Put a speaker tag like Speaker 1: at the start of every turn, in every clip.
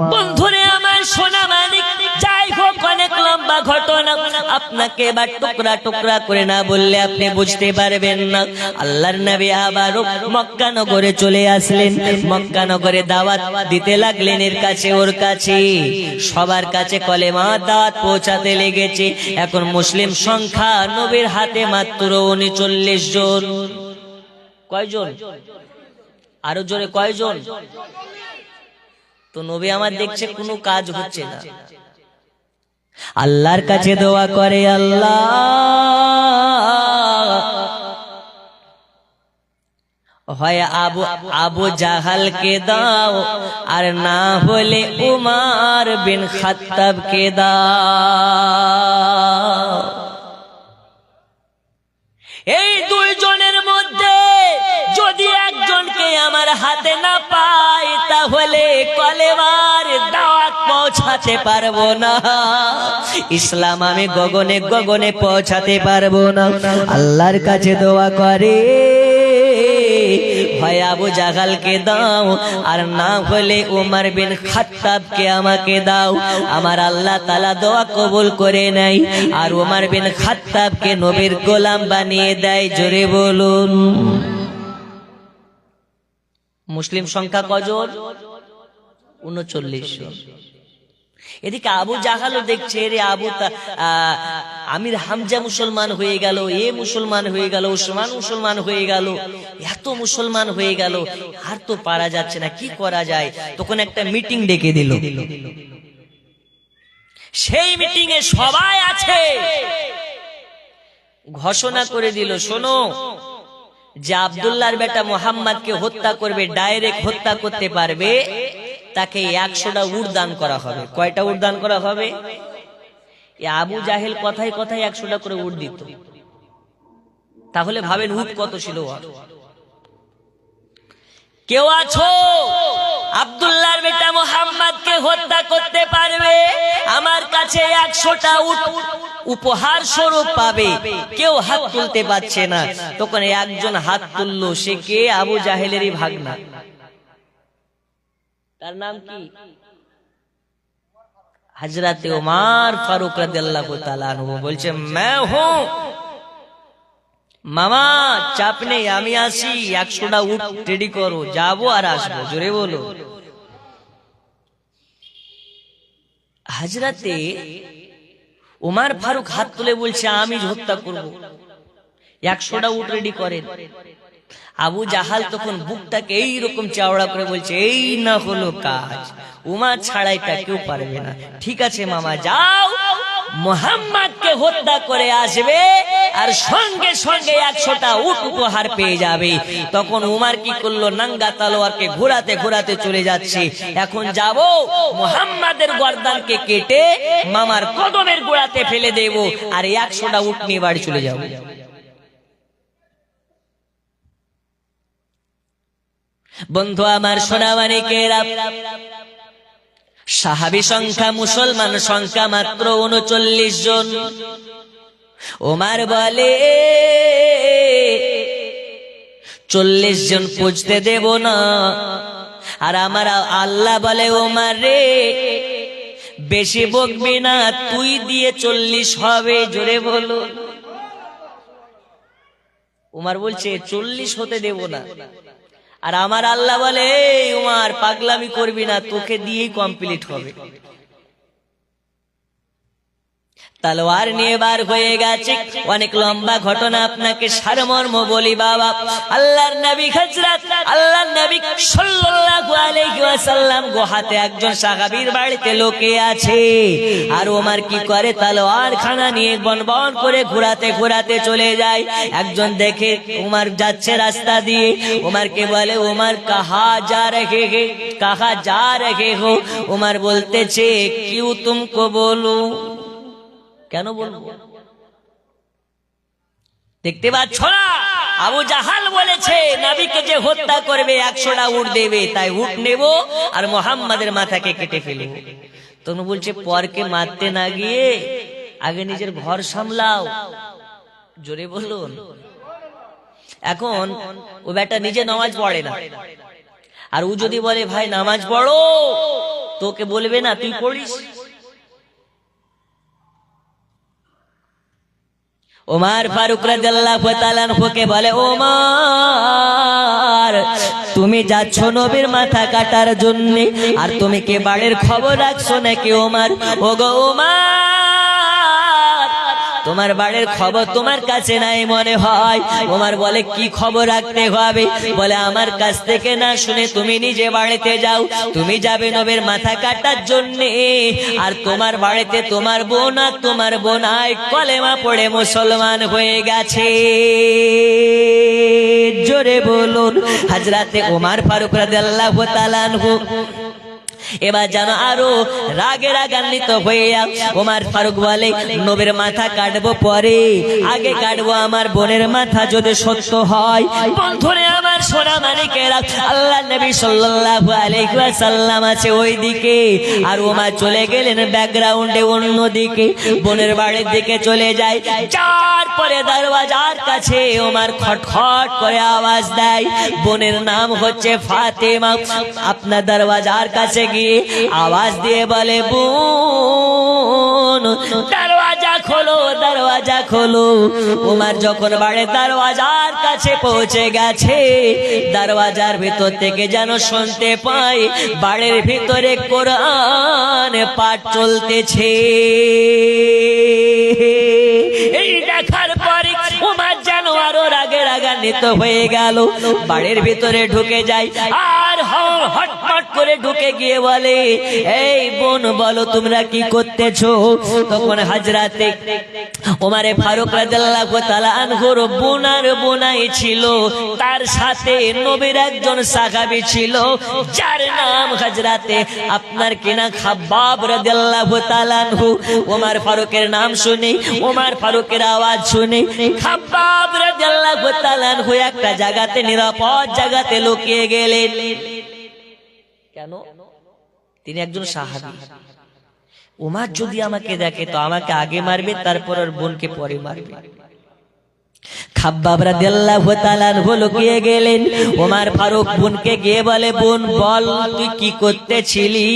Speaker 1: বন্ধুরে আমার সোনা মানিক যাই হোক অনেক লম্বা ঘটনা, আপনাকে এবার টুকরা টুকরা করে না বললে আপনি বুঝতে পারবেন না। আল্লাহর নবী আবারও মক্কা নগরে চলে আসলেন, মক্কা নগরে দাওয়াত দিতে লাগলেন এর কাছে, ওর কাছে। সবার কাছে কলেমা দাওয়াত পৌঁছাতে লেগেছে। এখন মুসলিম সংখ্যা নবীর হাতে মাত্র উনচল্লিশ জন। কয়জন? আরও জোরে কয়জন? তো নবী আমার দেখছে কোনো কাজ হচ্ছে না। আল্লাহর কাছে দোয়া করে আল্লাহ। হয় আবু আবু জাহালকে দাও আর না হলে উমার বিন খাত্তাবকে দাও। পৌঁছাতে পারব না। ইসলাম আমি গগনে গগনে পৌঁছাতে পারব না। আল্লাহর কাছে দোয়া করে। জাগালকে দাও, আর না হলে উমার বিন খাত্তাবকে আমাকে দাও। আমার আল্লাহ তালা দোয়া কবুল করে নাই আর উমার বিন খাত্তাবকে নবীর গোলাম বানিয়ে দেয়, জোরে বলুন। মুসলিম সংখ্যা কজন? উনচল্লিশ এদিকে আবু জাহালও দেখছে রে আবু আমির হামজা মুসলমান হয়ে গেল, এ মুসলমান হয়ে গেল, ওসমান মুসলমান হয়ে গেল, এত মুসলমান হয়ে গেল, আর তো পারা যাচ্ছে না, কি করা যায়? তখন একটা মিটিং ডেকে দিল। সেই মিটিং এ সবাই আছে। ঘোষণা করে দিল, শোনো, যে আবদুল্লাহর বেটা মোহাম্মদকে হত্যা করবে, ডাইরেক্ট হত্যা করতে পারবে তাকে একশোটা উট দান করা হবে। কয়টা উট দান করা হবে? আবু জাহেল কথায় কথায় একশোটা করে উট দিত। তাহলে ভাবেন উট কত ছিল কেউ আছো? আবদুল্লাহর বেটা মোহাম্মদকে হত্যা করতে পারবে? আমার কাছে একশোটা উট উপহার স্বরূপ পাবে। কেউ হাত তুলতে পারছে না। তখন একজন হাত তুললো। সে কে? আবু জাহেলেরই ভাগনা। তার নাম কি? হজরত উমার ফারুক রাদিয়াল্লাহু তাআলা আনহু বলছে मैं हूं মামা চাপ নেই আমি আসি একশোটা উঠ রেডি করো যাব আর আসব জোরে বলো। হাজরাতে ওমার ফারুক হাত তুলে বলছে আমি হত্যা করব। একশোটা উট রেডি করেন। আবু জাহাল তখন বুকটাকে এই রকম চাওড়া করে বলছে এই না হলো কাজ। উমা ছাড়া এটা কেউ পারবে না। ঠিক আছে মামা যাও। মোহাম্মদকে হত্যা করে আসবে আর সঙ্গে সঙ্গে একশোটা উট উপহার পেয়ে যাবে। তখন উমার কি করল? নাঙ্গা তালোয়ারকে ঘোরাতে ঘোরাতে চলে যাচ্ছে। এখন যাব মোহাম্মদের গর্দানকে কেটে মামার কদমের গোড়াতে ফেলে দেব আর একশোটা উট নিয়ে বাড়ি চলে যাব। বন্ধু আমার সোনামানিকেরা সাহাবি সংখ্যা মুসলমান সংখ্যা মাত্র উনচল্লিশ জন। ওমার বলে, চল্লিশ জন পুজতে দেব না। আর আমার আল্লাহ বলে, ওমার রে, বেশি বকবি না, তুই দিয়ে চল্লিশ হবে, জোরে বলো। উমার বলছে, চল্লিশ হতে দেব না। আর আমার আল্লাহ বলে "এই উমার পাগলামি করবি না তোকে দিয়েই কমপ্লিট হবে। তালোয়ার নিয়ে বার হয়ে গেছে। অনেক লম্বা ঘটনা আপনাকে সারমর্ম বলি বাবা। আল্লাহর নবী হযরত, আল্লাহর নবী সাল্লাল্লাহু আলাইহি ওয়াসাল্লাম গোহাতে একজন সাহাবীর বাড়িতে লোকে আছে। আর ওমর কি করে? তালোয়ার খানা নিয়ে বনবন করে ঘোরাতে ঘোরাতে চলে যায়। একজন দেখে উমার যাচ্ছে রাস্তা দিয়ে। উমারকে বলে উমার কাহা যা রেখে হে, কাহা যা রেখে হো? উমার বলতেছে, কিউ তুমকো বলো। কেন বলব? দেখতে পাচ্ছ না? আবু জাহাল বলেছে নাবিকে যে হত্যা করবে, একশোটা উঠ দেবে, তাই উঠ নেব আর মোহাম্মদের মাথাকে কেটে ফেলে তনু বলছে, পরকে মারতে না গিয়ে আগে নিজের ঘর সামলাও। জোরে বলুন। এখন ও বেটা নিজে নামাজ পড়ে না। আর ও যদি বলে, ভাই, নামাজ পড়ো। তোকে বলবে না, তুই পড়িস? ওমার ফারুক আনহুকে বলে, ওমার, তুমি যাচ্ছ নবীর মাথা কাটার জন্য, আর তুমি কে বাড়ির খবর রাখছো নাকি ওমার? ওগো, ওমার তোমার বাড়ির খবর তোমার কাছে নাই মনে হয়। ওমার বলে, কি খবর রাখতে হবে? বলে, আমার কাছ থেকে না শুনে তুমি নিজে বাড়িতে যাও। তুমি যাবে নবের মাথা কাটার জন্য। আর তোমার বাড়িতে তোমার বোন আর তোমার বোনাই কলেমা পড়ে মুসলমান হয়ে গেছে। জোরে বলুন হাজরাতে ওমার ফারুক রাদিয়াল্লাহু তাআলা এবার যেন আরও রাগে রাগান্বিত হয়ে ওমার ফারুক বলে, নবীর মাথা কাটবো পরে। আগে কাটবো আমার বোনের মাথা যদি সত্য হয়। বন্ধুরে আমার সোনা মানিকেরা আল্লাহ নবী সাল্লাল্লাহু আলাইহি আছে ওই দিকে আর ওমা চলে গেলেন ব্যাকগ্রাউন্ডে অন্য দিকে বোনের বাড়ির দিকে চলে যায়। চার পরে দরওয়াজার কাছে ওমার খটখট করে আওয়াজ দেয়। বোনের নাম হচ্ছে ফাতেমা। আপনার দরওয়াজার কাছে গিয়ে আওয়াজ দিয়ে বলে, বোন, দরওয়াজা খোলো দরওয়াজা খোলো। উমার যখন বাড়ে, দরওয়াজার কাছে পৌঁছে গেছে। দরওয়াজার ভিতর থেকে যেন শুনতে পাই, বাড়ির ভিতরে কোরআন পাঠ চলতেছে। হয়ে গেল। বাড়ির ভিতরে ঢুকে যায় আর হ- হটমট করে ঢুকে গিয়ে বলে, এই বোন বলো তোমরা কি করতেছো? তখন হাজরাতে ওমারে ফারুক রাদিয়াল্লাহু বোনার বোনাই ছিল। তার সাথে নবীর একজন সাহাবী ছিল, যার নাম হাজরাতে আপনার কিনা খাব্বাব রাদিয়াল্লাহু তাআলা ফারুকের নাম শুনে, ওমর ফারুকের আওয়াজ শুনে। খাব্বাব রাদিয়াল্লাহু একটা জায়গাতে, নিরাপদ জায়গাতে লুকিয়ে গেলেন। কেন? তিনি একজন সাহাবী। উমার যদি আমাকে দেখে তো আমাকে আগে মারবে তারপর ওর বোনকে পরে মারবে। খাব্বাব রাদিয়াল্লাহু তাআলা লুকিয়ে গেলেন। ওমর ফারুক বোনকে গিয়ে বলে বোন বল তুই কি করতেছিলি?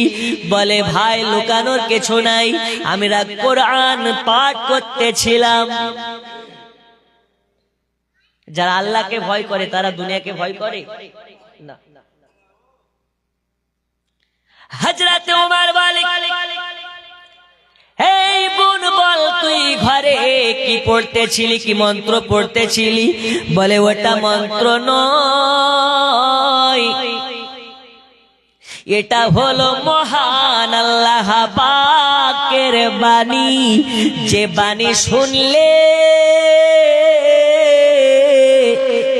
Speaker 1: বলে ভাই লুকানোর কিছু নাই। আমি রাগ কোরআন পাঠ করতেছিলাম। যারা আল্লাহকে ভয় করে তারা দুনিয়াকে ভয় করে? না। হজরত উমর বলে, এই বোন বল, তুই ঘরে কি পড়তেছিলি, কি মন্ত্র পড়তেছিলি? বলে, ওটা মন্ত্র নয়। এটা হলো মহান আল্লাহ পাকের বাণী। যে বাণী শুনলে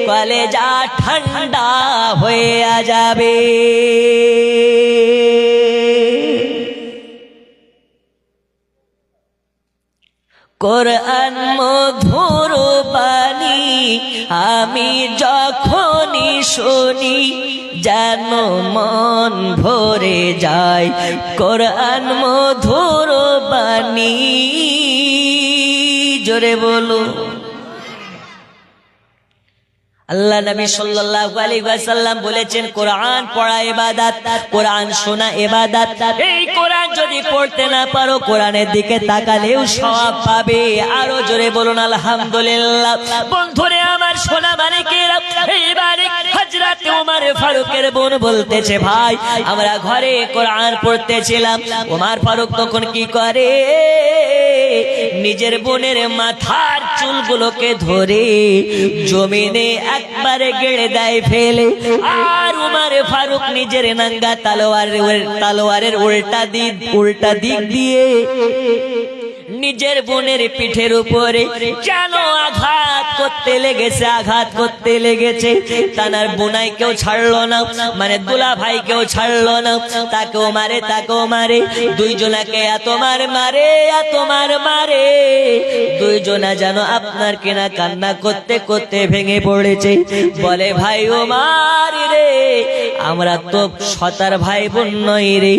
Speaker 1: কলেজা ঠান্ডা হয়ে যাবে। কোরআন মধুর বাণী, আমি যখনই শুনি, যেন মন ভরে যায়। কোরআন মধুর বাণী, জোরে বলো আল্লাহ নবী সাল্লাল্লাহু আলাইহি ওয়াসাল্লাম বলেছেন, কোরআন পড়া ইবাদত, কোরআন শোনা ইবাদত। এই কোরআন যদি পড়তে না পারো, কোরআনের দিকে তাকালেও সওয়াব পাবে। আরও জোরে বলুন, আলহামদুলিল্লাহ। বন্ধুরে, আমার সোনা মানিকেরা এইবারে হযরত ওমর ফারুকের বোন বলতেছে, ভাই, আমরা ঘরে কোরআন পড়তেছিলাম। ওমর ফারুক তখন কি করে? নিজের বোনের মাথার চুলগুলোকে ধরে জমিনে একবারে গেড়ে দেয় ফেলে। আর উমারে ফারুক নিজের নাঙ্গা তালোয়ারের তালোয়ারের উল্টা দিক উল্টা দিক দিয়ে নিজের বোনের পিঠের উপরে কেন আঘাত করতে লেগেছে, আঘাত করতে লেগেছে? তানার বোনাই কেউ ছাড়লো না মানে দুলা ভাই কেউ ছাড়লো না। তাকেও মারে তাকেও মারে, দুইজনাকে এত মার মারে, এত মার মারে। দুইজনা যেন আপনার কেনা কান্না করতে করতে ভেঙে পড়েছে। বলে, ভাই ও মার রে, আমরা তো সতার ভাই বোন নই রে।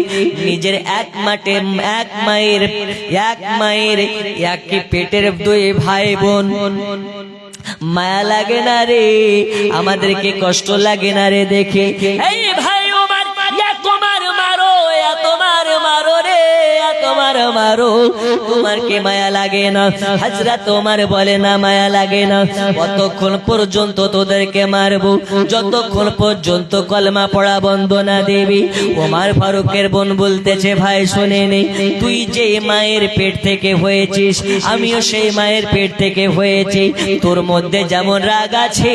Speaker 1: নিজের এক মাঠে, এক মায়ের এক মায়ের একই পেটের দুই ভাই বোন। মায়া লাগে না রে, আমাদেরকে কষ্ট লাগে না রে দেখে। এই তোমার মারো, তোমার কে মায়া লাগে না? হাজরা তোমার বলে না মায়া লাগে না। কতক্ষণ পর্যন্ত তোদেরকে মারবো, যতক্ষণ পর্যন্ত কলমা পড়া বন্ধ না দেবি। ওমার ফারুকের বোন বলতেছে, ভাই, শোনে নে, তুই যে মায়ের পেট থেকে হয়েছিস, আমিও সেই মায়ের পেট থেকে হয়েছি। তোর মধ্যে যেমন রাগ আছে,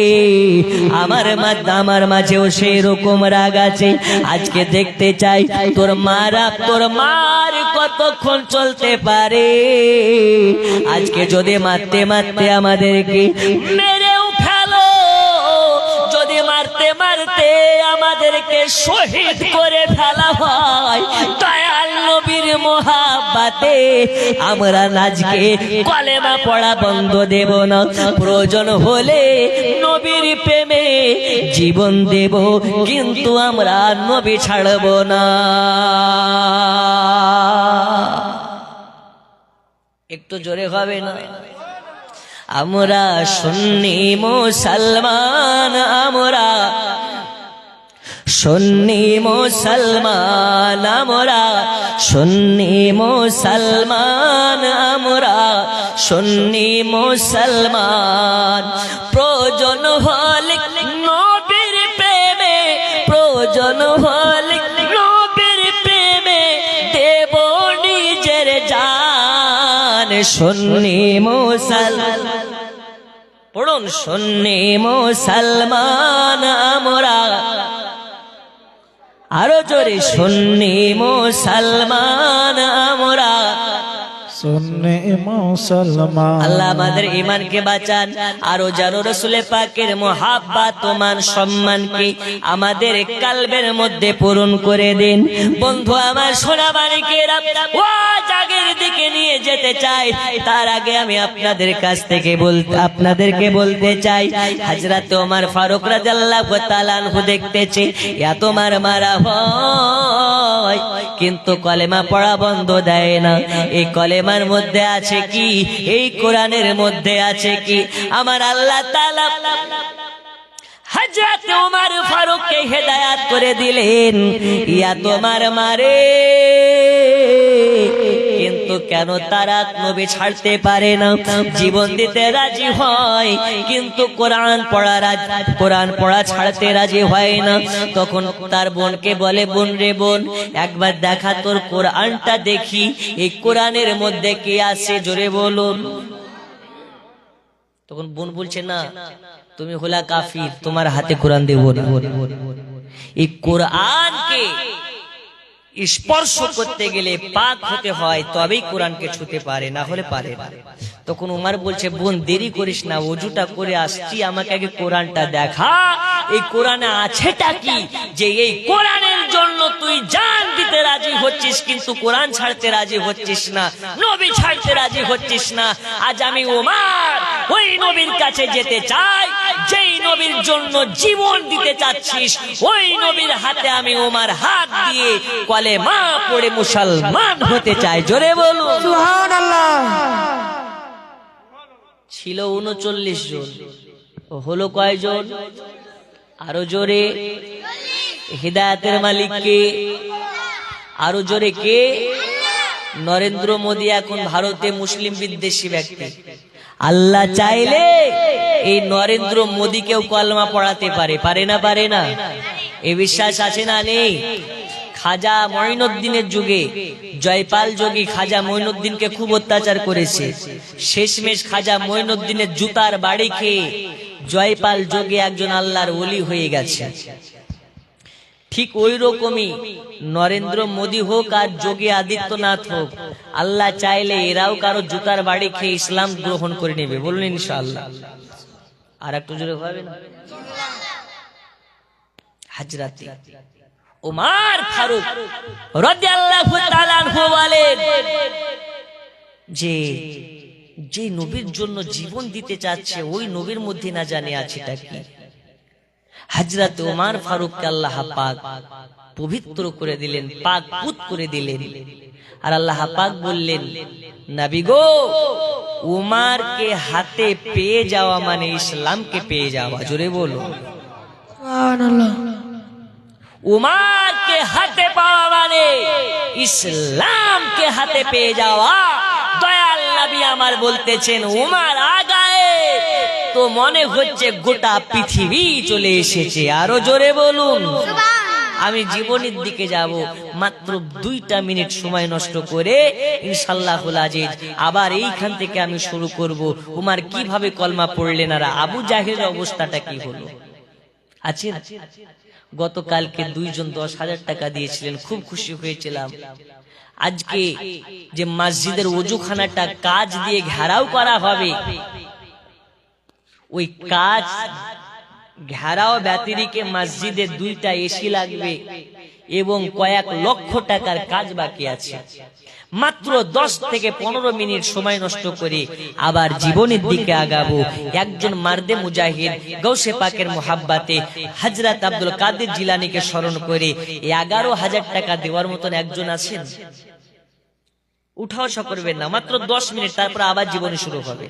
Speaker 1: আমার আমার মাঝেও সেই রকম রাগ আছে। আজকে দেখতে চাই, তোর মারা, তোর মার কতক্ষণ চলতে পারে? আজকে যদি মারতে মারতে আমাদেরকে মেরেও মারতে আমাদেরকে শহীদ করে ফেলা হয়। দয়াল নবীর মহাব্বাতে আমরা আজকে কলেমা পড়া বন্ধ দেব না। প্রয়োজন হলে নবীর প্রেমে জীবন দেব, কিন্তু আমরা নবী ছাড়ব না। একটু জোরে হবে না? আমরা সুন্নি মুসলমান, আমরা সুন্নি মুসলমান আমরা, সুন্নি মুসলমান আমরা, সুন্নি মুসলমান। প্রয়োজন হলে নবীর প্রেমে, প্রয়োজন হলে নবীর প্রেমে দেব নিজের জান। সুন্নি মুসলমান, পড়ুন, সুন্নি মুসলমান আমরা আরও জোরে শুননি মুসলমান। আল্লাহ আমাদের ইমানকে বাঁচান, আরও মহাব্বা তোমার সম্মানকে আমাদের কালবের মধ্যে পূরণ করে দিন। বন্ধু, আমার সোনা বাড়িকেরা ও দিকে নিয়ে যেতে চাই তার আগে আমি আপনাদের কাছ থেকে বল আপনাদেরকে বলতে চাই, হাজরাত ওমর ফারুক দেখতেছে এত মার মারা কিন্তু কলেমা পড়া বন্ধ দেয় না। এই কলেমার মধ্যে আছে কি? এই কোরআনের মধ্যে আছে কি? আমার আল্লাহ তোমার হজরত উমর ফারুককে হেদায়াত করে দিলেন। ইয়া তোমার মারে। কিন্তু কেন তারা নবী ছাড়তে পারে না? জীবন দিতে রাজি হয়, কিন্তু কোরআন পড়া রাজ- কোরআন পড়া ছাড়তে রাজি হয় না। তখন তার বোনকে বলে, বোন রে বোন, একবার দেখা তোর কোরআনটা দেখি, এই কোরআনের মধ্যে কে আছে জোরে বলুন। তখন বোন বলছে, না, তুমি হলা কাফির, তোমার হাতে কোরআন দেব এই কোরআনকে স্পর্শ করতে গেলে পাক হতে হয়, তবেই কোরআনকে ছুতে পারে, না হলে পারে তখন উমার বলছে, বোন, দেরি করিস না, অজুটা করে আসছি, আমাকে আগে কোরআনটা দেখা। এই কোরআনে আছেটা কি? যে এই কোরআনের জন্য তুই জান দিতে রাজি হচ্ছিস, কিন্তু কোরআন ছাড়তে রাজি হচ্ছিস না, নবী ছাড়তে রাজি হচ্ছিস না। আজ আমি উমার ওই নবীর কাছে যেতে চাই যেই নবীর জন্য জীবন দিতে চাচ্ছিস ওই নবীর হাতে আমি ওমার হাত দিয়ে কলে মা পড়ে মুসলমান হতে চাই জোরে বলুন। ছিল উনচল্লিশ জন। ও হলো কয়জন? আরও জোরে। হৃদায়তের মালিক কে আরও জোরে কে? নরেন্দ্র মোদী এখন ভারতে মুসলিম বিদ্বেষী ব্যক্তি। আল্লাহ চাইলে এই নরেন্দ্র মোদীকেও কলমা পড়াতে পারে পারে না পারে না? এ বিশ্বাস আছে না নেই? খাজা মঈনুদ্দিনের যুগে, জয়পাল যোগী খাজা মঈনুদ্দিনকে খুব অত্যাচার করেছে। শেষমেশ খাজা মঈনুদ্দিনের জুতার বাড়ি খেয়ে জয়পাল যোগে একজন আল্লাহর ওলি হয়ে গেছে। ঠিক ওই রকমই নরেন্দ্র মোদী হোক আর যোগী আদিত্যনাথ হোক, আল্লাহ চাইলে এরাও কারও জুতার বাড়ি খেয়ে ইসলাম গ্রহণ করে নেবে, বলুন ইনশাআল্লাহ। আর একটু জোরে হবে না হাজরাতে উমার ফারুক রাদিয়াল্লাহু তাআলা যে যে নবীর জন্য জীবন দিতে চাচ্ছে, ওই নবীর মধ্যে না জানে আছেটা কি? হাজরাত উমার ফারুককে আল্লাহ পাক পবিত্র করে দিলেন পাক পুত করে দিলেন। আর আল্লাহ পাক বললেন নাবি গো উমারকে হাতে পেয়ে যাওয়া মানে ইসলামকে পেয়ে যাওয়া জোরে বলো। উমারকে হাতে পাওয়া মানে ইসলাম উমারকে হাতে পেয়ে যাওয়া। দয়াল নবী আমার বলতেছেন উমার আগায় তো মনে হচ্ছে গোটা পৃথিবী চলে এসেছে। আরও জোরে বলুন। আমি জীবনের দিকে যাব, মাত্র দুইটা মিনিট সময় নষ্ট করে ইনশাল্লাহ আজিজ আবার এইখান থেকে আমি শুরু করব। উমার কীভাবে কলমা পড়লেন আর আবু জাহের অবস্থাটা কি হলো? আছে গতকালকে দুইজন দশ হাজার টাকা দিয়েছিলেন, খুব খুশি হয়েছিলাম। আজকে যে মসজিদের অজুখানাটা কাজ দিয়ে ঘেরাও করা হবে ওই কাজ ঘেরাও ব্যতিরিকে মসজিদে দুইটা এসি লাগবে এবং কয়েক লক্ষ টাকার কাজ বাকি আছে। মাত্র দশ থেকে পনেরো মিনিট সময় নষ্ট করে আবার জীবনের দিকে আগাবো। একজন মার্দে মুজাহিদ গৌসে পাকের মোহাব্বাতে হজরত আব্দুল কাদের জিলানিকে স্মরণ করে এগারো হাজার টাকা দেওয়ার মতন একজন আছেন? উঠাও করবেন না। মাত্র দশ মিনিট, তারপর আবার জীবনে শুরু হবে।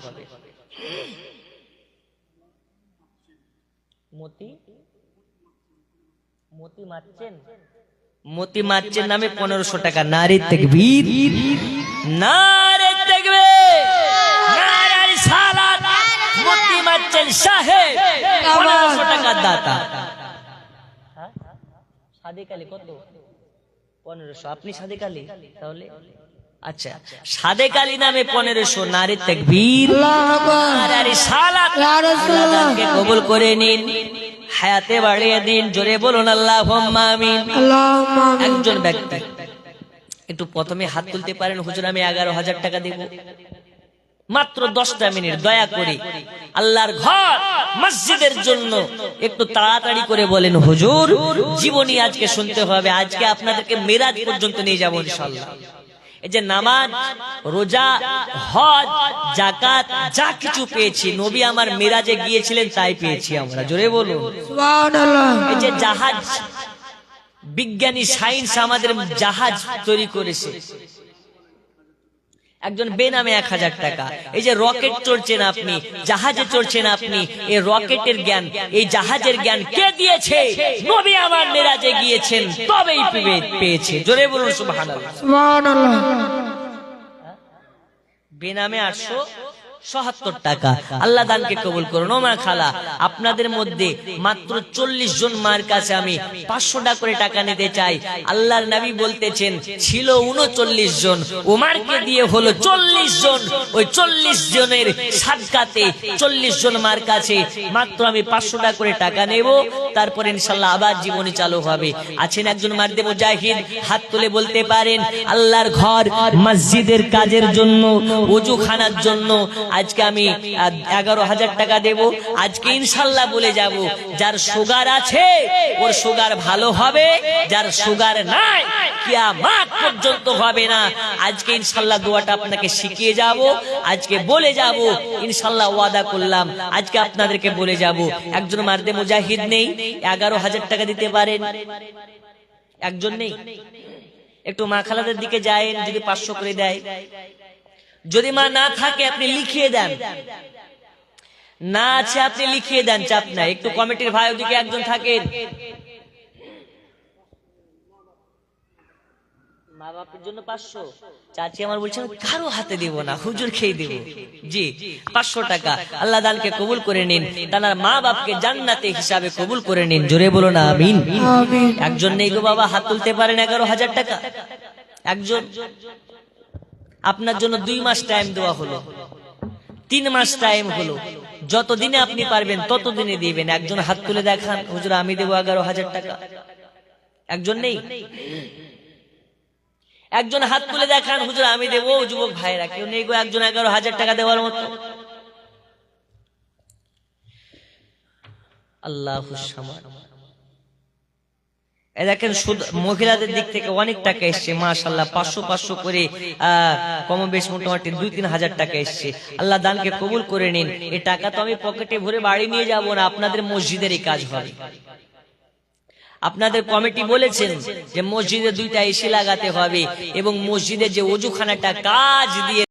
Speaker 1: মতি মতি মারছেন মতি মারছেন নামে পনেরোশো টাকা নারী তেকবীর নারে দেখবে মতি মারছেন সাহেব পনেরোশো টাকার দাতা সাদিক আলী কত পনেরোশো আপনি সাদিক আলী তাহলে আচ্ছা সাদেক আলী নামে পনেরোশো নারী তেকবীর। কবুল করে নিন। হায়াতে বাড়িয়ে দিন। জোরে বলুন আল্লাহ একজন ব্যক্তি একটু প্রথমে হাত তুলতে পারেন হুজুর আমি এগারো হাজার টাকা দেব। মাত্র দশটা মিনিট দয়া করে। আল্লাহর ঘর মসজিদের জন্য একটু তাড়াতাড়ি করে বলেন হুজুর জীবনী আজকে শুনতে হবে। আজকে আপনাদেরকে মেরাজ পর্যন্ত নিয়ে যাব ইনশাল্লাহ এই যে নামাজ রোজা হজ জাকাত যা কিছু পেয়েছি নবী আমার মিরাজে গিয়েছিলেন তাই পেয়েছি আমরা। জোরে বলুন। এই যে জাহাজ বিজ্ঞানী সায়েন্স আমাদের জাহাজ তৈরি করেছে। একজন বেনামে এক হাজার টাকা। এই যে রকেট চড়ছেন আপনি জাহাজে চড়ছেন আপনি এই রকেটের জ্ঞান এই জাহাজের জ্ঞান কে দিয়েছে? নবী আমার মেরাজে গিয়েছেন তবেই পেয়েছে। জোরে বলুন সুবহানাল্লাহ। বেনামে আটশো সহাত্তর টাকা। আল্লাহ দানকে কবুল করুন। ওমা খালা, আপনাদের মধ্যে মাত্র চল্লিশ জন মার কাছে আমি পাঁচশো টাকা করে টাকা নিতে চাই। আল্লাহর নবী বলতেছেন, ছিল উনচল্লিশ জন। উমারকে দিয়ে হলো চল্লিশ জন। ওই চল্লিশ জনের সাক্ষাতে চল্লিশ জন মার কাছে মাত্র আমি পাঁচশো টাকা করে টাকা নেব। তারপরে ইনশাল্লাহ আবার জীবনী চালু হবে। আছেন একজন মার মারদে মুজাহিদ, হাত তুলে বলতে পারেন, আল্লাহর ঘর, মসজিদের কাজের জন্য অজু খানার জন্য আজকে আমি এগারো হাজার টাকা দেব। আজকে ইনশাল্লাহ বলে যাব, যার সুগার আছে, ওর সুগার ভালো হবে, যার সুগার নাই, কিয়ামাত পর্যন্ত হবে না। আজকে ইনশাল্লাহ দোয়াটা আপনাকে শিখিয়ে যাব, আজকে বলে যাব, ইনশাল্লাহ ওয়াদা করলাম, আজকে আপনাদেরকে বলে যাব। একজন মারদে মুজাহিদ নেই, এগারো হাজার টাকা দিতে পারেন। একজন নেই? একটু মা খালাদের দিকে যায় যদি পাঁচশো করে দেয়। যদি মা না থাকে আপনি লিখিয়ে দেন। না আছে আপনি লিখিয়ে দেন চাপ নাই। একটু কমিটির ভাই ওদিকে একজন থাকেন মা বাপের জন্য পাঁচশো। চাচি আমার বলছেন কারও হাতে দিব না হুজুর খেয়ে দিব। জি পাঁচশো টাকা। আল্লাহ দানকে কবুল করে নিন। তার মা বাপকে জান্নাতে হিসাবে কবুল করে নিন। জোরে বলো না আমিন। একজন নেই গো বাবা হাত তুলতে পারেন এগারো হাজার টাকা। একজন আপনার জন্য দুই মাস টাইম দেওয়া হলো। তিন মাস টাইম হলো। যতদিনে আপনি পারবেন ততদিনে দিবেন। একজন হাত তুলে দেখান, হুজুর, আমি দেবো এগারো হাজার টাকা। একজন নেই। একজন হাত তুলে দেখান, হুজুর, আমি দেবো। যুবক ভাইরা কেউ নেই গো, একজন এগারো হাজার টাকা দেওয়ার মতো। আল্লাহ দেখেন মহিলাদের দিক থেকে অনেক টাকা এসছে মাশাল্লাহ পাঁচশো পাঁচশো করে কম বেশ মোটামুটি দুই তিন হাজার টাকা এসছে। আল্লাহ দানকে কবুল করে নিন। এই টাকা তো আমি পকেটে ভরে বাড়ি নিয়ে যাব না আপনাদের মসজিদেরই কাজ হবে। আপনাদের কমিটি বলেছেন যে মসজিদে দুইটা এসি লাগাতে হবে এবং মসজিদে যে অজুখানাটা কাজ দিয়ে